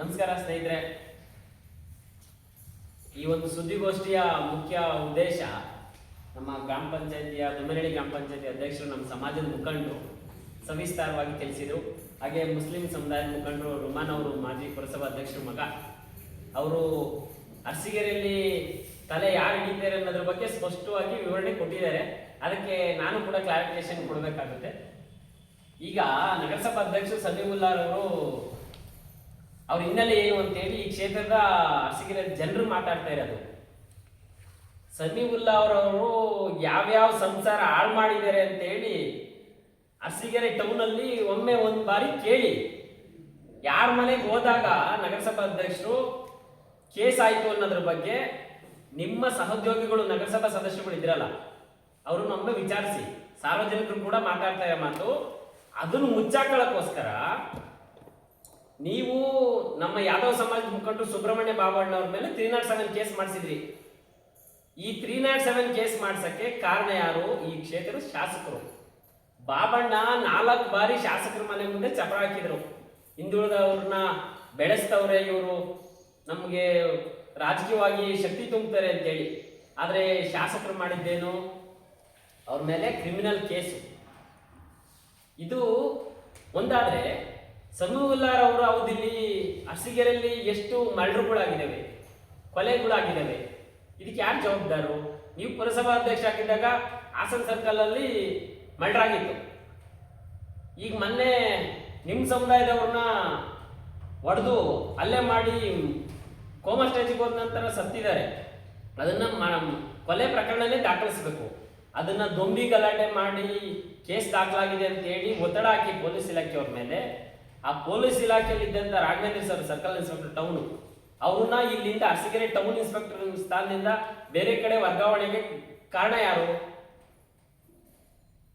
ನಮಸ್ಕಾರ ಸ್ನೇಹಿತರೆ. ಈ ಒಂದು ಸುದ್ದಿಗೋಷ್ಠಿಯ ಮುಖ್ಯ ಉದ್ದೇಶ ನಮ್ಮ ಗ್ರಾಮ ಪಂಚಾಯತಿಯ ದುಮ್ಮೇನಹಳ್ಳಿ ಗ್ರಾಮ ಪಂಚಾಯತಿ ಅಧ್ಯಕ್ಷರು ನಮ್ಮ ಸಮಾಜದ ಮುಖಂಡರು ಸವಿಸ್ತಾರವಾಗಿ ತಿಳಿಸಿದರು. ಹಾಗೆ ಮುಸ್ಲಿಂ ಸಮುದಾಯದ ಮುಖಂಡರು ರುಮಾನ್ ಅವರು, ಮಾಜಿ ಪುರಸಭಾ ಅಧ್ಯಕ್ಷರ ಮಗ. ಅವರು ಅರ್ಸಿಗೆರೆಯಲ್ಲಿ ತಲೆ ಯಾರು ಹಿಡಿತಾರೆ ಅನ್ನೋದ್ರ ಬಗ್ಗೆ ಸ್ಪಷ್ಟವಾಗಿ ವಿವರಣೆ ಕೊಟ್ಟಿದ್ದಾರೆ. ಅದಕ್ಕೆ ನಾನು ಕೂಡ ಕ್ಲಾರಿಫಿಕೇಶನ್ ಕೊಡಬೇಕಾಗುತ್ತೆ. ಈಗ ನಗರಸಭಾ ಅಧ್ಯಕ್ಷರು ಸಮೀವುಲ್ಲಾರ್ ಅವರು ಹಿನ್ನೆಲೆ ಏನು ಅಂತೇಳಿ ಈ ಕ್ಷೇತ್ರದ ಅರಸಿಗಿರ ಜನರು ಮಾತಾಡ್ತಾ ಇರೋದು. ಸಮೀವುಲ್ಲಾ ಅವರವರು ಯಾವ್ಯಾವ ಸಂಸಾರ ಹಾಳು ಮಾಡಿದ್ದಾರೆ ಅಂತೇಳಿ ಅರಸಿಗೆರೆ ಟೌನಲ್ಲಿ ಒಮ್ಮೆ ಒಂದು ಬಾರಿ ಕೇಳಿ. ಯಾರ ಮನೆಗೆ ಹೋದಾಗ ನಗರಸಭಾ ಅಧ್ಯಕ್ಷರು, ಕೇಸ್ ಆಯಿತು ಅನ್ನೋದ್ರ ಬಗ್ಗೆ ನಿಮ್ಮ ಸಹೋದ್ಯೋಗಿಗಳು ನಗರಸಭಾ ಸದಸ್ಯರುಗಳು ಇದ್ರಲ್ಲ, ಅವರು ಒಮ್ಮೆ ವಿಚಾರಿಸಿ. ಸಾರ್ವಜನಿಕರು ಕೂಡ ಮಾತಾಡ್ತಾ ಇರೋ ಮಾತು. ಅದನ್ನು ಮುಚ್ಚಾಕೊಳ್ಳೋಕ್ಕೋಸ್ಕರ ನೀವು ನಮ್ಮ ಯಾದವ ಸಮಾಜದ ಮುಖಂಡರು ಸುಬ್ರಹ್ಮಣ್ಯ ಬಾಬಣ್ಣ ಅವ್ರ ಮೇಲೆ ತ್ರೀ ನಾಟ್ ಸೆವೆನ್ ಕೇಸ್ ಮಾಡಿಸಿದ್ರಿ. ಈ ತ್ರೀ ನಾಟ್ ಸೆವೆನ್ ಕೇಸ್ ಮಾಡಿಸಕ್ಕೆ ಕಾರಣ ಯಾರು? ಈ ಕ್ಷೇತ್ರದ ಶಾಸಕರು. ಬಾಬಣ್ಣ ನಾಲ್ಕು ಬಾರಿ ಶಾಸಕರ ಮನೆ ಮುಂದೆ ಚಪ್ರ ಹಾಕಿದ್ರು. ಹಿಂದುಳಿದವ್ರನ್ನ ಬೆಳೆಸ್ತವ್ರೆ ಇವರು. ನಮಗೆ ರಾಜಕೀಯವಾಗಿ ಶಕ್ತಿ ತುಂಬ್ತಾರೆ ಅಂತೇಳಿ. ಆದರೆ ಶಾಸಕರು ಮಾಡಿದ್ದೇನು? ಅವ್ರ ಮೇಲೆ ಕ್ರಿಮಿನಲ್ ಕೇಸು ಇದು ಒಂದಾದ್ರೆ ಸಮೀವುಲ್ಲಾರ್ ಅವರ ಅವಧಿಯಲ್ಲಿ ಅರಸಿಗೆರೆಯಲ್ಲಿ ಎಷ್ಟು ಮರ್ಡರ್ಗಳಾಗಿದ್ದಾವೆ ಕೊಲೆಗಳಾಗಿದ್ದಾವೆ, ಇದಕ್ಕೆ ಯಾರು ಜವಾಬ್ದಾರು? ನೀವು ಪುರಸಭಾ ಅಧ್ಯಕ್ಷ ಆಗಿದ್ದಾಗ ಹಾಸನ್ ಸರ್ಕಲ್ ಅಲ್ಲಿ ಮರ್ಡರ್ ಆಗಿತ್ತು ಈಗ ಮೊನ್ನೆ ನಿಮ್ಮ ಸಮುದಾಯದವ್ರನ್ನ ಹೊಡೆದು ಹಲ್ಲೆ ಮಾಡಿ ಕೋಮಾ ಸ್ಟೇಜಿಗೆ ಹೋದ ನಂತರ ಸತ್ತಿದ್ದಾರೆ. ಅದನ್ನ ಕೊಲೆ ಪ್ರಕರಣನೇ ದಾಖಲಿಸಬೇಕು. ಅದನ್ನ ದೊಂಬಿ ಗಲಾಟೆ ಮಾಡಿ ಕೇಸ್ ದಾಖಲಾಗಿದೆ ಅಂತ ಹೇಳಿ ಒತ್ತಡ ಹಾಕಿ ಪೊಲೀಸ್ ಇಲಾಖೆಯವ್ರ ಮೇಲೆ ಆ ಪೊಲೀಸ್ ಇಲಾಖೆಯಲ್ಲಿ ಇದ್ದಂತ Raghavendra sir circle inspector town. ಅವ್ರನ್ನ ಇಲ್ಲಿಂದ ಅರಸಿಕೆರೆ ಟೌನ್ ಇನ್ಸ್ಪೆಕ್ಟರ್ ಸ್ಥಾನದಿಂದ ಬೇರೆ ಕಡೆ ವರ್ಗಾವಣೆಗೆ ಕಾರಣ ಯಾರು?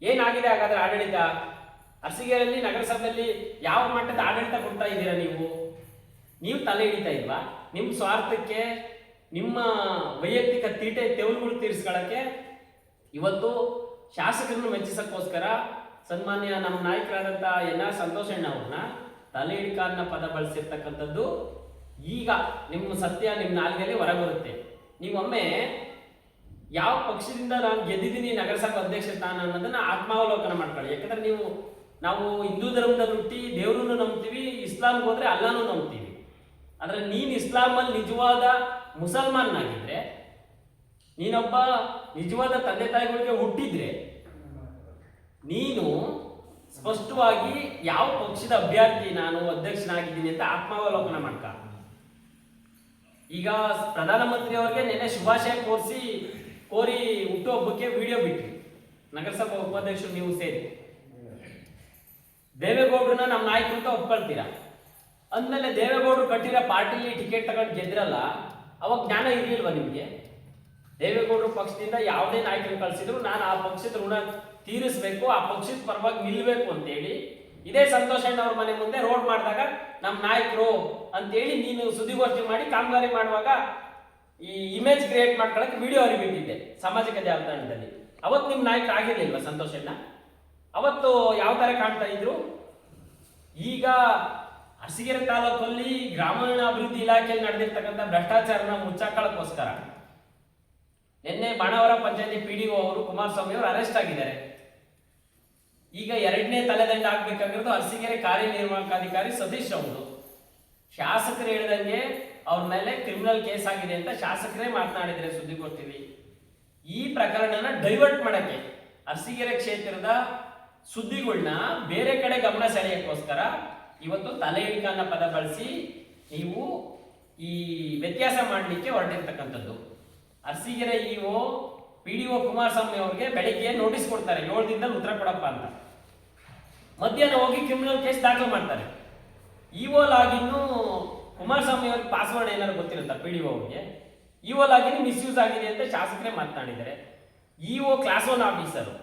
ಏನಾಗಿದೆ ಹಾಗಾದ್ರೆ ಆಡಳಿತ? ಅರಸಿಗೆರೆಯಲ್ಲಿ ನಗರಸಭೆಯಲ್ಲಿ ಯಾವ ಮಟ್ಟದ ಆಡಳಿತ ಕೊಡ್ತಾ ಇದ್ದೀರಾ ನೀವು? ನೀವು ತಲೆ ಹಿಡಿತಾ ಇಲ್ವಾ? ನಿಮ್ಮ ಸ್ವಾರ್ಥಕ್ಕೆ, ನಿಮ್ಮ ವೈಯಕ್ತಿಕ ತೀಟೆ ತೆವಲುಗಳು ತೀರಿಸ್ಕೊಳ್ಳಕ್ಕೆ ಇವತ್ತು ಶಾಸಕರನ್ನು ಮೆಚ್ಚಿಸಕ್ಕೋಸ್ಕರ ಸನ್ಮಾನ್ಯ ನಮ್ಮ ನಾಯಕರಾದಂಥ ಎನ್ ಆರ್ ಸಂತೋಷಣ್ಣ ಅವ್ರನ್ನ ತಲೆ ಹಿಡಿಕ ಅನ್ನೋ ಪದ ಬಳಸಿರ್ತಕ್ಕಂಥದ್ದು ಈಗ ನಿಮ್ಮ ಸತ್ಯ ನಿಮ್ಮ ನಾಲ್ಗೆಯಲ್ಲಿ ಹೊರಬರುತ್ತೆ. ನೀವೊಮ್ಮೆ ಯಾವ ಪಕ್ಷದಿಂದ ನಾನು ಗೆದ್ದಿದ್ದೀನಿ ನಗರಸಭಾ ಅಧ್ಯಕ್ಷ ಸ್ಥಾನ ಅನ್ನೋದನ್ನ ಆತ್ಮಾವಲೋಕನ ಮಾಡ್ಕೊಳ್ಳಿ. ಯಾಕಂದ್ರೆ ನೀವು, ನಾವು ಹಿಂದೂ ಧರ್ಮದಲ್ಲಿ ಹುಟ್ಟಿ ದೇವ್ರನ್ನು ನಂಬ್ತೀವಿ, ಇಸ್ಲಾಂಗೆ ಹೋದ್ರೆ ಅಲ್ಲಾನು ನಂಬ್ತೀವಿ. ಆದರೆ ನೀನು ಇಸ್ಲಾಮಲ್ಲಿ ನಿಜವಾದ ಮುಸಲ್ಮಾನಾಗಿದ್ರೆ ನೀನೊಬ್ಬ ನಿಜವಾದ ತಂದೆ ತಾಯಿಗಳಿಗೆ ಹುಟ್ಟಿದ್ರೆ, ನೀನು ಸ್ಪಷ್ಟವಾಗಿ ಯಾವ ಪಕ್ಷದ ಅಭ್ಯರ್ಥಿ ನಾನು ಅಧ್ಯಕ್ಷನಾಗಿದ್ದೀನಿ ಅಂತ ಆತ್ಮಾವಲೋಕನ ಮಾಡ್ಕ. ಈಗ ಪ್ರಧಾನಮಂತ್ರಿ ಅವರಿಗೆ ನೆನ್ನೆ ಶುಭಾಶಯ ಕೋರಿಸಿ, ಕೋರಿ ಹುಟ್ಟುಹಬ್ಬಕ್ಕೆ ವಿಡಿಯೋ ಬಿಟ್ರಿ. ನಗರಸಭಾ ಉಪಾಧ್ಯಕ್ಷರು ನೀವು ಸೇರಿ. ದೇವೇಗೌಡರನ್ನ ನಮ್ಮ ನಾಯಕರು ಅಂತ ಒಪ್ಕೊಳ್ತೀರಾ? ಅಂದಮೇಲೆ ದೇವೇಗೌಡರು ಕಟ್ಟಿರೋ ಪಾರ್ಟಿಲಿ ಟಿಕೆಟ್ ತಗೊಂಡು ಗೆದ್ರಲ್ಲ, ಅವಾಗ ಜ್ಞಾನ ಇರಲಿಲ್ವಾ ನಿಮಗೆ? ದೇವೇಗೌಡರು ಪಕ್ಷದಿಂದ ಯಾವುದೇ ನಾಯಕರು ಕಳಿಸಿದ್ರು ನಾನು ಆ ಪಕ್ಷದ ಋಣ ತೀರಿಸಬೇಕು, ಆ ಪಕ್ಷದ ಪರವಾಗಿ ನಿಲ್ಬೇಕು ಅಂತೇಳಿ, ಇದೇ ಸಂತೋಷಣ್ಣ ಅವ್ರ ಮನೆ ಮುಂದೆ ರೋಡ್ ಮಾಡಿದಾಗ ನಮ್ಮ ನಾಯಕರು ಅಂತೇಳಿ ನೀನು ಸುದ್ದಿಗೋಷ್ಠಿ ಮಾಡಿ ಕಾಮಗಾರಿ ಮಾಡುವಾಗ ಈ ಇಮೇಜ್ ಕ್ರಿಯೇಟ್ ಮಾಡ್ಕೊಳಕ್ಕೆ ವಿಡಿಯೋ ಹರಿಬಿಟ್ಟಿದ್ದೆ, ಸಾಮಾಜಿಕ ಜಾಲತಾಣದಲ್ಲಿ. ಅವತ್ತು ನಿಮ್ಮ ನಾಯಕ ಆಗಿರ್ಲಿಲ್ವಾ ಸಂತೋಷಣ್ಣ ಅವತ್ತು ಯಾವ ತರ ಕಾಣ್ತಾ ಇದ್ರು? ಈಗ ಅರಸೀಕೆರೆ ತಾಲೂಕಲ್ಲಿ ಗ್ರಾಮೀಣ ಅಭಿವೃದ್ಧಿ ಇಲಾಖೆಯಲ್ಲಿ ನಡೆದಿರ್ತಕ್ಕಂಥ ಭ್ರಷ್ಟಾಚಾರನ ಮುಚ್ಚಾಕೊಳ್ಳೋಕ್ಕೋಸ್ಕರ ನಿನ್ನೆ ಬಾಣಾವರ ಪಂಚಾಯತಿ ಪಿ ಡಿ ಅವರು ಕುಮಾರಸ್ವಾಮಿ ಅವರು ಅರೆಸ್ಟ್ ಆಗಿದ್ದಾರೆ. ಈಗ ಎರಡನೇ ತಲೆದಂಡ ಆಗ್ಬೇಕಾಗಿರೋದು ಅರಸೀಕೆರೆ ಕಾರ್ಯನಿರ್ವಾಹಕಾಧಿಕಾರಿ ಸತೀಶ್ ಅವರು. ಶಾಸಕರು ಹೇಳಿದಂಗೆ ಅವ್ರ ಮೇಲೆ ಕ್ರಿಮಿನಲ್ ಕೇಸ್ ಆಗಿದೆ ಅಂತ ಶಾಸಕರೇ ಮಾತನಾಡಿದ್ರೆ ಸುದ್ದಿಗೋಷ್ಠಿಲಿ ಈ ಪ್ರಕರಣನ ಡೈವರ್ಟ್ ಮಾಡಕ್ಕೆ ಅರಸೀಕೆರೆ ಕ್ಷೇತ್ರದ ಸುದ್ದಿಗಳನ್ನ ಬೇರೆ ಕಡೆ ಗಮನ ಸೆಳೆಯಕ್ಕೋಸ್ಕರ ಇವತ್ತು ತಲೆ ಪದ ಬಳಸಿ ನೀವು ಈ ವ್ಯತ್ಯಾಸ ಮಾಡಲಿಕ್ಕೆ ಹೊರಟಿರ್ತಕ್ಕಂಥದ್ದು. Arsikere EO P D O Kumaraswamy ಅವ್ರಿಗೆ ಬೆಳಿಗ್ಗೆ ನೋಟಿಸ್ ಕೊಡ್ತಾರೆ, ಏಳು ದಿನದಲ್ಲಿ ಉತ್ತರ ಕೊಡಪ್ಪ ಅಂತ. ಮಧ್ಯಾಹ್ನ ಹೋಗಿ ಕ್ರಿಮಿನಲ್ ಕೇಸ್ ದಾಖಲು ಮಾಡ್ತಾರೆ. ಇಒ ಲಾಗಿನ್ನು ಕುಮಾರಸ್ವಾಮಿ ಅವ್ರಿಗೆ ಪಾಸ್ವರ್ಡ್ ಏನಾದ್ರು ಗೊತ್ತಿರುತ್ತಾ ಪಿ ಡಿ ಅವ್ರಿಗೆ? ಇಒ ಲಾಗಿನ್ ಮಿಸ್ಯೂಸ್ ಆಗಿದೆ ಅಂತ ಶಾಸಕರೇ ಮಾತನಾಡಿದ್ದಾರೆ. ಇಒ ಕ್ಲಾಸ್ ಒನ್ ಆಫೀಸರು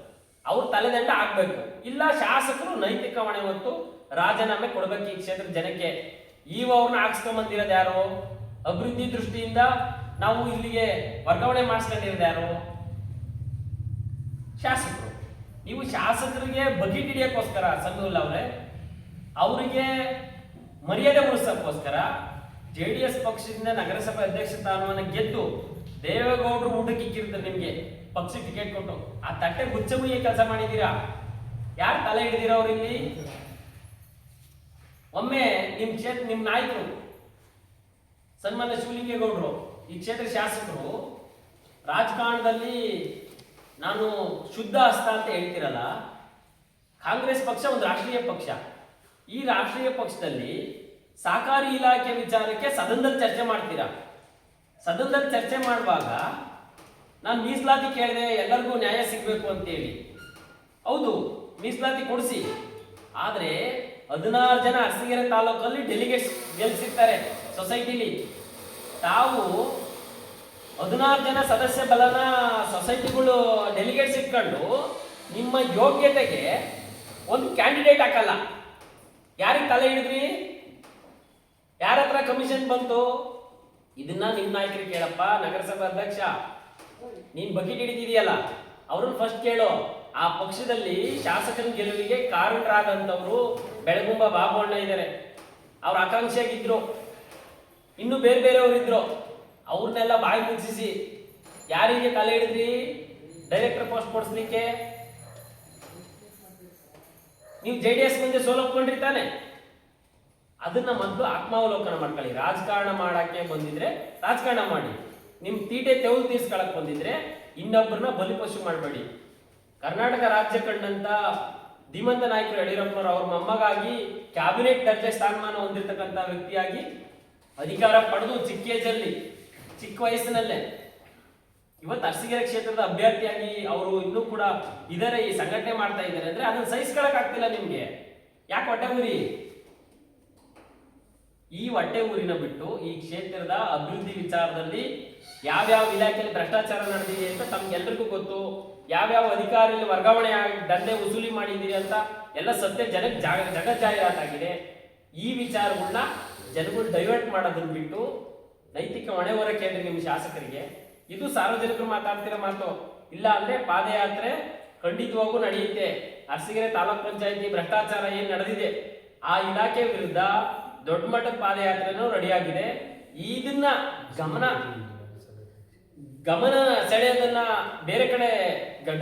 ಅವ್ರು ತಲೆದಂಡ ಆಗ್ಬೇಕು ಇಲ್ಲ ಶಾಸಕರು ನೈತಿಕ ಹೊಣೆ ಹೊತ್ತು ರಾಜೀನಾಮೆ ಕೊಡಬೇಕು ಈ ಕ್ಷೇತ್ರದ ಜನಕ್ಕೆ. ಇಒ ಅವ್ರನ್ನ ಹಾಕ್ಸ್ಕೊಂಬಂದಿರೋದು ಯಾರು? ಅಭಿವೃದ್ಧಿ ದೃಷ್ಟಿಯಿಂದ ನಾವು ಇಲ್ಲಿಗೆ ವರ್ಗಾವಣೆ ಮಾಡಿಸ್ಕೊಂಡಿರೋದು ಯಾರು? ಶಾಸಕರು. ನೀವು ಶಾಸಕರಿಗೆ ಬಗೆಟ್ ಹಿಡಿಯಕ್ಕೋಸ್ಕರ ಸಂಘವಿಲ್ಲ ಅವರೇ, ಅವರಿಗೆ ಮರ್ಯಾದೆ ಉಳಿಸೋಕ್ಕೋಸ್ಕರ ಜೆ ಡಿ ಎಸ್ ಪಕ್ಷದಿಂದ ನಗರಸಭೆ ಅಧ್ಯಕ್ಷ ಸ್ಥಾನವನ್ನು ಗೆದ್ದು ದೇವೇಗೌಡರು ಊಟಕ್ಕೆ ನಿಮಗೆ. ಪಕ್ಷಕ್ಕೆ ಟಿಕೆಟ್ ಕೊಟ್ಟು. ಆ ತಟ್ಟೆ ಗುಚ್ಚ ಮುಯ್ಯ ಕೆಲಸ ಮಾಡಿದ್ದೀರಾ? ಯಾರು ತಲೆ ಹಿಡಿದಿರೋ ಇಲ್ಲಿ? ಒಮ್ಮೆ ನಿಮ್ಮ ಕ್ಷೇತ್ರ ನಿಮ್ಮ ನಾಯಕರು, ಸನ್ಮಾನ್ಯ ಶಿವಲಿಂಗೇಗೌಡರು ಈ ಕ್ಷೇತ್ರ ಶಾಸಕರು, ರಾಜಕಾರಣದಲ್ಲಿ ನಾನು ಶುದ್ಧ ಹಸ್ತ ಅಂತ ಹೇಳ್ತಿರಲ್ಲ, ಕಾಂಗ್ರೆಸ್ ಪಕ್ಷ ಒಂದು ರಾಷ್ಟ್ರೀಯ ಪಕ್ಷ. ಈ ರಾಷ್ಟ್ರೀಯ ಪಕ್ಷದಲ್ಲಿ ಸಹಕಾರಿ ಇಲಾಖೆ ವಿಚಾರಕ್ಕೆ ಸದನದಲ್ಲಿ ಚರ್ಚೆ ಮಾಡ್ತೀರಾ? ಸದನದಲ್ಲಿ ಚರ್ಚೆ ಮಾಡುವಾಗ ನಾನು ಮೀಸಲಾತಿ ಕೇಳಿದೆ ಎಲ್ಲರಿಗೂ ನ್ಯಾಯ ಸಿಗಬೇಕು ಅಂತೇಳಿ. ಹೌದು, ಮೀಸಲಾತಿ ಕೊಡಿಸಿ. ಆದರೆ ಹದಿನಾರು ಜನ ಅರಸೀಕೆರೆ ತಾಲೂಕಲ್ಲಿ ಡೆಲಿಗೇಟ್ಸ್ ಗೆಲ್ಸಿರ್ತಾರೆ ಸೊಸೈಟಿಲಿ ತಾವು ಹದಿನಾರು ಜನ ಸದಸ್ಯ ಬಲನ ಸೊಸೈಟಿಗಳು ಡೆಲಿಗೇಟ್ಸ್ ಇಟ್ಕೊಂಡು ನಿಮ್ಮ ಯೋಗ್ಯತೆಗೆ ಒಂದು ಕ್ಯಾಂಡಿಡೇಟ್ ಹಾಕಲ್ಲ. ಯಾರಿಗೆ ತಲೆ ಹಿಡಿದ್ರಿ? ಯಾರ ಹತ್ರ ಕಮಿಷನ್ ಬಂತು? ಇದನ್ನ ನಿಮ್ಮ ನಾಯಕರಿಗೆ ಕೇಳಪ್ಪ, ನಗರಸಭಾ ಅಧ್ಯಕ್ಷ. ನೀನ್ ಬಕೆಟ್ ಹಿಡಿದಿದೆಯಲ್ಲ, ಅವ್ರನ್ನ ಫಸ್ಟ್ ಕೇಳು. ಆ ಪಕ್ಷದಲ್ಲಿ ಶಾಸಕನ ಗೆಲುವಿಗೆ ಕಾರಣರಾದಂಥವ್ರು ಬೆಳಗುಂಬ ಬಾಬಣ್ಣ ಇದ್ದಾರೆ. ಅವ್ರ ಆಕಾಂಕ್ಷಿಯಾಗಿದ್ರು. ಇನ್ನು ಬೇರೆ ಬೇರೆಯವರು ಇದ್ರು, ಅವ್ರನ್ನೆಲ್ಲ ಬಾಯಿ ಮುಚ್ಚಿಸಿ, ಯಾರಿಗೆ ತಲೆ ಹಿಡಿದ್ರಿ? Director post ಕೊಡಿಸ್ಲಿಕ್ಕೆ? ನೀವು ಜೆ ಡಿ ಎಸ್ ಮುಂದೆ ಸೋಲೊಪ್ಕೊಂಡ್ರಿ ತಾನೆ? ಅದನ್ನ ಮೊದಲು ಆತ್ಮಾವಲೋಕನ ಮಾಡ್ಕೊಳ್ಳಿ. ರಾಜಕಾರಣ ಮಾಡಕ್ಕೆ ಬಂದಿದ್ರೆ ರಾಜಕಾರಣ ಮಾಡಿ. ನಿಮ್ ತೀಟೆ ತೆವು ತೀರ್ಸ್ಕೊಳಕ್ ಬಂದಿದ್ರೆ ಇನ್ನೊಬ್ಬರನ್ನ ಬಲಿಪಶು ಮಾಡಬೇಡಿ. ಕರ್ನಾಟಕ ರಾಜ್ಯ ಕಂಡಂತ ಧೀಮಂತ ನಾಯಕರು ಯಡಿಯೂರಪ್ಪನವರು, ಅವ್ರ ಮೊಮ್ಮಗಾಗಿ ಕ್ಯಾಬಿನೆಟ್ ದರ್ಜೆ ಸ್ಥಾನಮಾನ ಹೊಂದಿರತಕ್ಕಂತ ವ್ಯಕ್ತಿಯಾಗಿ ಅಧಿಕಾರ ಪಡೆದು ಚಿಕ್ಕ ಏಜಲ್ಲಿ, ಚಿಕ್ಕ ವಯಸ್ಸಿನಲ್ಲೇ. ಇವತ್ತು ಅರಸಿಗೆರೆ ಕ್ಷೇತ್ರದ ಅಭ್ಯರ್ಥಿಯಾಗಿ ಅವರು ಇನ್ನೂ ಕೂಡ ಇದರ, ಈ ಸಂಘಟನೆ ಮಾಡ್ತಾ ಇದ್ದಾರೆ ಅಂದ್ರೆ ಅದನ್ನ ಸಹಿಸ್ಕೊಳಕ್ ಆಗ್ತಿಲ್ಲ ನಿಮ್ಗೆ. ಯಾಕೆ ಹೊಟ್ಟೆ ಊರಿ? ಈ ಹೊಟ್ಟೆ ಊರಿನ ಬಿಟ್ಟು ಈ ಕ್ಷೇತ್ರದ ಅಭಿವೃದ್ಧಿ ವಿಚಾರದಲ್ಲಿ ಯಾವ್ಯಾವ ಇಲಾಖೆಯಲ್ಲಿ ಭ್ರಷ್ಟಾಚಾರ ನಡೆದಿದೆ ಅಂತ ತಮ್ಗೆಲ್ರಿಗೂ ಗೊತ್ತು. ಯಾವ್ಯಾವ ಅಧಿಕಾರಿಯಲ್ಲಿ ವರ್ಗಾವಣೆ ದಂಧೆ ವಸೂಲಿ ಮಾಡಿದ್ದೀರಿ ಅಂತ ಎಲ್ಲ ಸತ್ಯ ಜನಕ್ಕೆ ಜಾಗ ಜಗಜ್ಜಾಹೀರಾತಾಗಿದೆ ಈ ವಿಚಾರಗಳನ್ನ ಜನಗಳು ಡೈವರ್ಟ್ ಮಾಡೋದನ್ನ ಬಿಟ್ಟು ನೈತಿಕ ಹೊಣೆ ಹೊರಕ್ಕೆ ಅಂದ್ರೆ ನಿಮ್ಮ ಶಾಸಕರಿಗೆ, ಇದು ಸಾರ್ವಜನಿಕರು ಮಾತಾಡ್ತಿರೋ ಮಾತು. ಇಲ್ಲ ಅಂದ್ರೆ ಪಾದಯಾತ್ರೆ ಖಂಡಿತವಾಗೂ ನಡೆಯುತ್ತೆ. ಅರಸಿಗೆರೆ ತಾಲೂಕ್ ಪಂಚಾಯತಿ ಭ್ರಷ್ಟಾಚಾರ ಏನ್ ನಡೆದಿದೆ? ಆ ಇಲಾಖೆ ವಿರುದ್ಧ ದೊಡ್ಡ ಮಟ್ಟದ ಪಾದಯಾತ್ರೆನೂ ರೆಡಿಯಾಗಿದೆ. ಇದನ್ನ ಗಮನ ಗಮನ ಸೆಳೆಯೋದನ್ನ ಬೇರೆ ಕಡೆ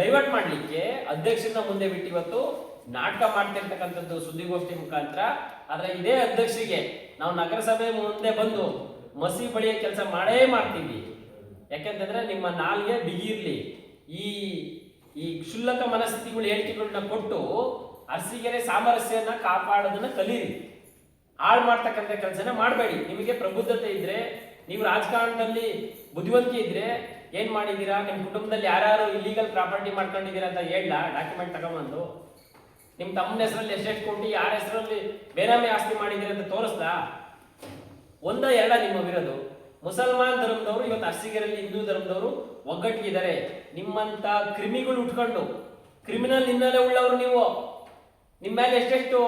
ಡೈವರ್ಟ್ ಮಾಡಲಿಕ್ಕೆ ಅಧ್ಯಕ್ಷರನ್ನ ಮುಂದೆ ಬಿಟ್ಟು ಇವತ್ತು ನಾಟಕ ಮಾಡ್ತಿರ್ತಕ್ಕಂಥದ್ದು ಸುದ್ದಿಗೋಷ್ಠಿ ಮುಖಾಂತರ. ಆದ್ರೆ ಇದೇ ಅಧ್ಯಕ್ಷರಿಗೆ ನಾವು ನಗರಸಭೆ ಮುಂದೆ ಬಂದು ಮಸಿ ಬಳಿಯ ಕೆಲಸ ಮಾಡೇ ಮಾಡ್ತೀವಿ. ಯಾಕೆಂತಂದ್ರೆ ನಿಮ್ಮ ನಾಲ್ಗೆ ಬಿಗಿರ್ಲಿ ಈ ಈ ಕ್ಷುಲ್ಲಕ ಮನಸ್ಥಿತಿಗಳು ಹೇಳಿಕೆಗಳನ್ನ ಕೊಟ್ಟು ಅರಸಿಗೆರೆ ಸಾಮರಸ್ಯನ ಕಾಪಾಡೋದನ್ನ ಕಲೀರಿ. ಹಾಳು ಮಾಡ್ತಕ್ಕಂಥ ಕೆಲಸನ ಮಾಡಬೇಡಿ. ನಿಮಗೆ ಪ್ರಬುದ್ಧತೆ ಇದ್ರೆ, ನೀವು ರಾಜಕಾರಣದಲ್ಲಿ ಬುದ್ಧಿವಂತಿಕೆ ಇದ್ರೆ ಏನ್ ಮಾಡಿದ್ದೀರಾ? ನಿಮ್ಮ ಕುಟುಂಬದಲ್ಲಿ ಯಾರ್ಯಾರು ಇಲ್ಲೀಗಲ್ ಪ್ರಾಪರ್ಟಿ ಮಾಡ್ಕೊಂಡಿದ್ದೀರಾ ಅಂತ ಹೇಳ ಡಾಕ್ಯುಮೆಂಟ್ ತಗೊಂಬಂದು ನಿಮ್ಮ ತಮ್ಮನ ಹೆಸರಲ್ಲಿ ಎಷ್ಟೆಷ್ಟು ಕೊಟ್ಟು ಯಾರ ಹೆಸರಲ್ಲಿ ಬೇನಾಮಿ ಆಸ್ತಿ ಮಾಡಿದ್ದೀರಿ ಅಂತ ತೋರಿಸ್ತಾ? ಒಂದ, ಎರಡ ನಿಮ್ಮ ವಿರೋಧ. ಮುಸಲ್ಮಾನ್ ಧರ್ಮದವರು ಇವತ್ತು ಅರಸೀಕೆರೆಯಲ್ಲಿ ಹಿಂದೂ ಧರ್ಮದವರು ಒಗ್ಗಟ್ಟಿಗಿದ್ದಾರೆ ನಿಮ್ಮಂತ ಕ್ರಿಮಿಗಳು ಉಟ್ಕೊಂಡು ಕ್ರಿಮಿನಲ್ ಹಿನ್ನೆಲೆ ಉಳ್ಳವರು ನೀವು. ನಿಮ್ಮ ಮೇಲೆ ಎಷ್ಟೆಷ್ಟು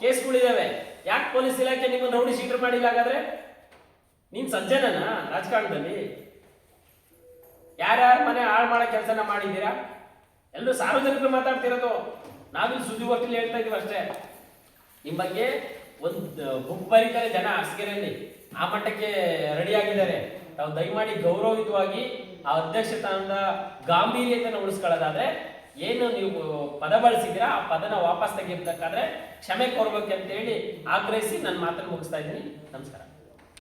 ಕೇಸ್ಗಳಿದ್ದಾವೆ ಯಾಕೆ ಪೊಲೀಸ್ ಇಲಾಖೆ ನಿಮ್ಮನ್ನು ರೌಡಿ ಶೀಟರ್ ಮಾಡಿಲ್ಲ ಹಾಗಾದ್ರೆ? ನೀನ್ ಸಜ್ಜನನ ರಾಜಕಾರಣದಲ್ಲಿ? ಯಾರ್ಯಾರ ಮನೆ ಹಾಳು ಮಾಡೋ ಕೆಲಸನ ಮಾಡಿದ್ದೀರಾ? ಎಲ್ಲರೂ ಸಾರ್ವಜನಿಕರು ಮಾತಾಡ್ತಿರೋದು. ನಾವಿಲ್ಲಿ ಸುದ್ದಿಗೋಷ್ಠಿಲಿ ಹೇಳ್ತಾ ಇದೀವಿ ಅಷ್ಟೇ. ನಿಮ್ಮ ಬಗ್ಗೆ ಒಂದು ಬುಕ್ ಬರೀತಾರೆ ಜನ ಅರಸಕೆರೆಯಲ್ಲಿ ಆ ಮಟ್ಟಕ್ಕೆ ರೆಡಿ ಆಗಿದ್ದಾರೆ. ತಾವು ದಯಮಾಡಿ ಗೌರವಯುತವಾಗಿ ಆ ಅಧ್ಯಕ್ಷ ಸ್ಥಾನದ ಗಾಂಭೀರ್ಯತೆಯನ್ನು ಉಳಿಸ್ಕೊಳ್ಳೋದಾದ್ರೆ, ಏನು ನೀವು ಪದ ಬಳಸಿದ್ದೀರಾ, ಆ ಪದನ ವಾಪಸ್ ತೆಗಿಬೇಕಾದ್ರೆ ಕ್ಷಮೆ ಕೋರ್ಬೇಕು ಅಂತ ಹೇಳಿ ಆಗ್ರಹಿಸಿ ನನ್ನ ಮಾತನ್ನು ಮುಗಿಸ್ತಾ ಇದ್ದೀನಿ. ನಮಸ್ಕಾರ.